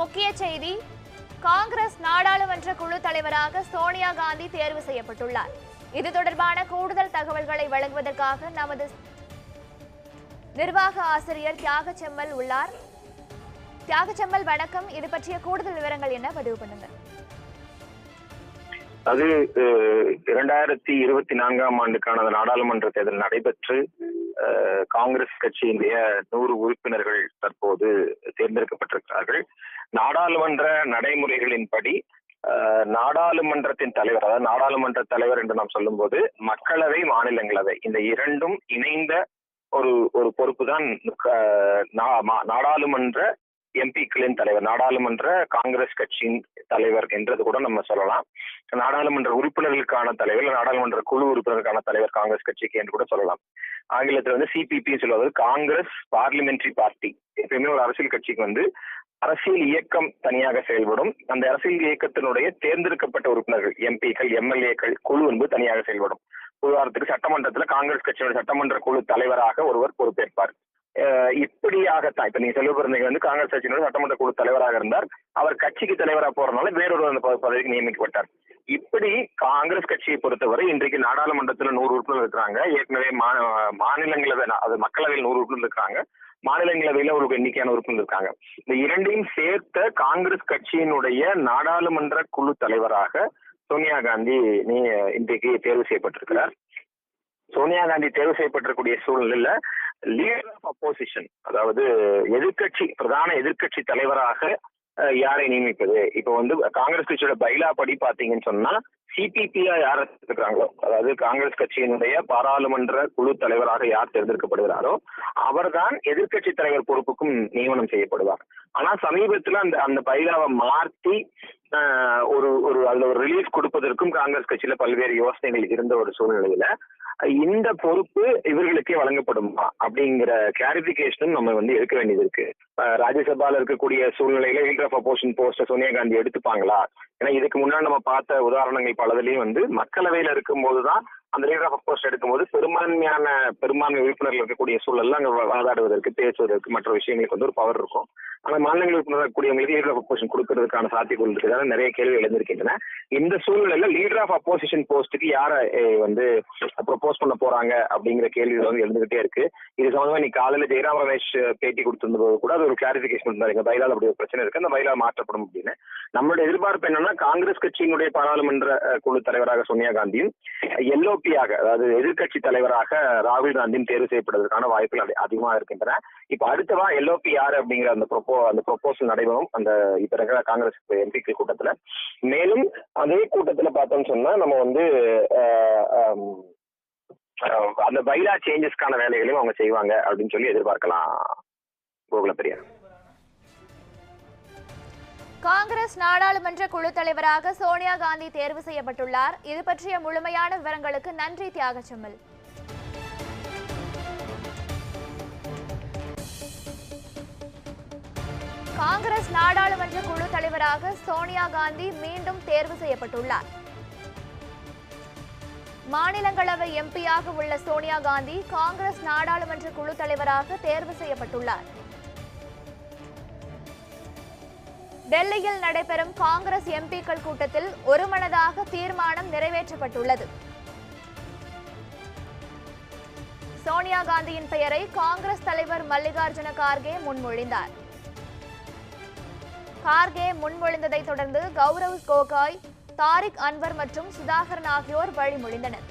முக்கிய செய்தி காங்கிரஸ் நாடாளுமன்ற குழு தலைவராக சோனியா காந்தி தேர்வு செய்யப்பட்டுள்ளார். இது தொடர்பான கூடுதல் தகவல்களை வழங்குவதற்காக நமது நிர்வாக ஆசிரியர் தியாகச்செம்மல் உள்ளார். தியாகச்செம்மல் வணக்கம். இது பற்றிய கூடுதல் விவரங்கள் என்ன? பதிவு பண்ணுங்க அது இரண்டாயிரத்தி இருபத்தி நான்காம் ஆண்டுக்கான அந்த நாடாளுமன்ற தேர்தல் நடைபெற்று காங்கிரஸ் கட்சியினுடைய நூறு உறுப்பினர்கள் தற்போது தேர்ந்தெடுக்கப்பட்டிருக்கிறார்கள். நாடாளுமன்ற நடைமுறைகளின்படி நாடாளுமன்றத்தின் தலைவர் அதாவது நாடாளுமன்ற தலைவர் என்று நாம் சொல்லும்போது மக்களவை மாநிலங்களவை இந்த இரண்டும் இணைந்த ஒரு ஒரு பொறுப்பு தான் நாடாளுமன்ற எம்பிக்களின் தலைவர் நாடாளுமன்ற காங்கிரஸ் கட்சியின் தலைவர் என்றது கூட நம்ம சொல்லலாம். நாடாளுமன்ற உறுப்பினர்களுக்கான தலைவர் நாடாளுமன்ற குழு உறுப்பினருக்கான தலைவர் காங்கிரஸ் கட்சிக்கு என்று கூட சொல்லலாம். ஆங்கிலத்தில் வந்து சிபிபி சொல்லுவது காங்கிரஸ் பார்லிமெண்டரி பார்ட்டி. எப்பயுமே ஒரு அரசியல் கட்சிக்கு வந்து அரசியல் இயக்கம் தனியாக செயல்படும். அந்த அரசியல் இயக்கத்தினுடைய தேர்ந்தெடுக்கப்பட்ட உறுப்பினர்கள் எம்பிக்கள் எம்எல்ஏக்கள் குழு என்பது தனியாக செயல்படும். உதாரணத்துக்கு சட்டமன்றத்தில் காங்கிரஸ் கட்சியினுடைய சட்டமன்ற குழு தலைவராக ஒருவர் பொறுப்பேற்பார். இப்படியாகத்தான். இப்ப நீங்க செல்வபிறந்தகை வந்து காங்கிரஸ் கட்சியினோட சட்டமன்ற குழு தலைவராக இருந்தார். அவர் கட்சிக்கு தலைவராக போறதுனால வேறொரு அந்த பதவிக்கு நியமிக்கப்பட்டார் இப்படி காங்கிரஸ் கட்சியை பொறுத்தவரை இன்றைக்கு நாடாளுமன்றத்துல நூறு உறுப்பினர் இருக்கிறாங்க. ஏற்கனவே மாநிலங்களவை அது மக்களவையில் நூறு உறுப்பினர் இருக்காங்க மாநிலங்களவையில ஒரு எண்ணிக்கையான உறுப்பினர் இருக்காங்க. இந்த இரண்டையும் சேர்த்த காங்கிரஸ் கட்சியினுடைய நாடாளுமன்ற குழு தலைவராக சோனியா காந்தி நீ இன்றைக்கு தேர்வு செய்யப்பட்டிருக்கிறார். சோனியா காந்தி தேர்வு செய்யப்பட்டிருக்கூடிய சூழ்நிலையில லீடர் ஆஃப் அப்போசிஷன் அதாவது எதிர்க்கட்சி பிரதான எதிர்க்கட்சி தலைவராக யாரை நியமிப்பது? இப்போ வந்து காங்கிரஸ் கட்சியோட பைலா படி பாத்தீங்கன்னு சொன்னா சிபிபியா யார் இருக்கிறாங்களோ அதாவது காங்கிரஸ் கட்சியினுடைய பாராளுமன்ற குழு தலைவராக யார் தேர்ந்தெடுக்கப்படுகிறாரோ அவர்தான் எதிர்க்கட்சி தலைவர் பொறுப்புக்கும் நியமனம் செய்யப்படுவார். ஆனா சமீபத்துல அந்த அந்த பைலாவை மாற்றி ஆஹ், ஒரு ஒரு அதுல ஒரு ரிலீஃப் கொடுப்பதற்கும் காங்கிரஸ் கட்சியில பல்வேறு யோசனைகள் இருந்த ஒரு சூழ்நிலையில இந்த பொறுப்பு இவர்களுக்கே வழங்கப்படுமா? அப்படிங்கிற கிளாரிபிகேஷனும் நம்ம வந்து எடுக்க வேண்டியது இருக்கு. ராஜ்யசபால இருக்கக்கூடிய சூழ்நிலையில லீடர் ஆஃப் அப்போசிஷன் போஸ்ட சோனியா காந்தி எடுத்துப்பாங்களா? ஏன்னா இதுக்கு முன்னாடி நம்ம பார்த்த உதாரணங்கள் பலதுலயும் வந்து மக்களவையில இருக்கும்போது தான் அந்த லீடர் ஆஃப் போஸ்ட் எடுக்கும்போது பெரும்பான்மையான பெரும்பான்மை உறுப்பினர்கள் இருக்கக்கூடிய சூழல்ல அங்க வாதாடுவதற்கு பேசுவதற்கு மற்ற விஷயங்களுக்கு வந்து ஒரு பவர் இருக்கும். ஆனா மாநிலங்களில் உறுப்பினர் லீடர் ஆஃப் அப்போசிஷன் கொடுக்கறதுக்கான சாத்தியக்கூறு இருக்கிறதால நிறைய கேள்வி எழுந்திருக்கின்றன. இந்த சூழ்நிலையில லீடர் ஆஃப் அப்போசிஷன் போஸ்ட்டுக்கு யாரை வந்து ப்ரொபோஸ் பண்ண போறாங்க அப்படிங்கிற கேள்விகள் வந்து எழுந்துகிட்டே இருக்கு. இது சம்பந்தமா இன்னைக்கு காலையில ஜெயராம் ரமேஷ் பேட்டி கொடுத்திருந்தபோது கூட அது ஒரு கிளாரிபிகேஷன் இருந்தாரு. எங்க பயிலால் அப்படி ஒரு பிரச்சனை இருக்கு. அந்த பயிலால் மாற்றப்படும் அப்படின்னு. நம்மளுடைய எதிர்பார்ப்பு என்னன்னா காங்கிரஸ் கட்சியினுடைய பாராளுமன்ற குழு தலைவராக சோனியா காந்தியும் எல்ஓபியாக அதாவது எதிர்க்கட்சி தலைவராக ராகுல் காந்தியும் தேர்வு செய்யப்படுவதற்கான வாய்ப்புகள் அதிகமாக அதிகமா இருக்கின்றன. இப்ப அடுத்தவா எல்ஓபி யார் அப்படிங்கிற அந்த ப்ரொபோ அந்த ப்ரொபோசல் நடைபெறும். அந்த இப்ப இருக்கிற காங்கிரஸ் எம்பிக்கள் கூட்டத்துல. மேலும் அதே கூட்டத்துல பார்த்தோம்னு சொன்னா நம்ம வந்து அந்த பைலா சேஞ்சஸ்க்கான வேலைகளையும் அவங்க செய்வாங்க அப்படின்னு சொல்லி எதிர்பார்க்கலாம். கோகுல பெரியார். காங்கிரஸ் நாடாளுமன்ற குழு தலைவராக சோனியா காந்தி தேர்வு செய்யப்பட்டுள்ளார். இது பற்றிய முழுமையான விவரங்களுக்கு நன்றி தியாகச்செம்மல். காங்கிரஸ் நாடாளுமன்ற குழு தலைவராக சோனியா காந்தி மீண்டும் தேர்வு செய்யப்பட்டுள்ளார். மாநிலங்களவை எம்பியாக உள்ள சோனியா காந்தி காங்கிரஸ் நாடாளுமன்ற குழு தலைவராக தேர்வு செய்யப்பட்டுள்ளார். டெல்லியில் நடைபெறும் காங்கிரஸ் எம்பிக்கள் கூட்டத்தில் ஒருமனதாக தீர்மானம் நிறைவேற்றப்பட்டுள்ளது. சோனியா காந்தியின் பெயரை காங்கிரஸ் தலைவர் மல்லிகார்ஜுன கார்கே முன்மொழிந்தார். கார்கே முன்மொழிந்ததை தொடர்ந்து கௌரவ் கோகாய் தாரிக் அன்வர் மற்றும் சுதாகரன் ஆகியோர் வழிமொழிந்தனர்.